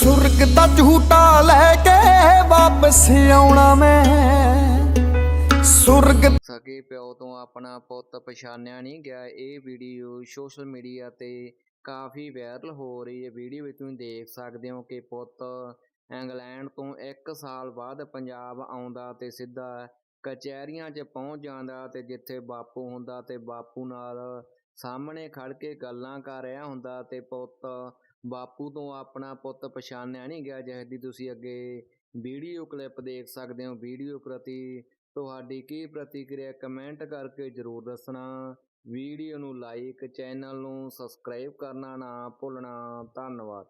ਸੁਰਗ ਦਾ ਝੂਟਾ ਲੈ ਕੇ ਵਾਪਸ ਆਉਣਾ ਮੈਂ। ਸੁਰਗ ਸਕੇ ਪਿਓ ਤੋਂ ਆਪਣਾ ਪੁੱਤ ਪਛਾਣਿਆ ਨਹੀਂ ਗਿਆ। ਇਹ ਵੀਡੀਓ ਸੋਸ਼ਲ ਮੀਡੀਆ ਤੇ ਕਾਫੀ ਵਾਇਰਲ ਹੋ ਰਹੀ ਹੈ। ਵੀਡੀਓ ਵਿੱਚ ਤੁਸੀਂ ਦੇਖ ਸਕਦੇ ਹੋ ਕਿ ਪੁੱਤ ਇੰਗਲੈਂਡ ਤੋਂ 1 ਸਾਲ ਬਾਅਦ ਪੰਜਾਬ ਆਉਂਦਾ ਤੇ ਸਿੱਧਾ ਕਚਹਿਰੀਆਂ 'ਚ ਪਹੁੰਚ ਜਾਂਦਾ ਤੇ ਜਿੱਥੇ ਬਾਪੂ ਹੁੰਦਾ ਤੇ ਬਾਪੂ ਨਾਲ ਸਾਹਮਣੇ ਖੜ ਕੇ ਗੱਲਾਂ ਕਰ ਰਿਹਾ ਹੁੰਦਾ ਤੇ ਪੁੱਤ ਬਾਪੂ ਤੋਂ ਆਪਣਾ ਪੁੱਤ ਪਛਾਣਿਆ ਨਹੀਂ ਗਿਆ ਜਿਸ ਦੀ ਤੁਸੀਂ ਅੱਗੇ ਵੀਡੀਓ ਕਲਿੱਪ ਦੇਖ ਸਕਦੇ ਹੋ। ਵੀਡੀਓ ਪ੍ਰਤੀ ਤੁਹਾਡੀ ਕੀ ਪ੍ਰਤੀਕਿਰਿਆ, ਕਮੈਂਟ ਕਰਕੇ ਜਰੂਰ ਦੱਸਣਾ। ਵੀਡੀਓ ਨੂੰ ਲਾਈਕ, ਚੈਨਲ ਨੂੰ ਸਬਸਕ੍ਰਾਈਬ ਕਰਨਾ ਨਾ ਭੁੱਲਣਾ। ਧੰਨਵਾਦ।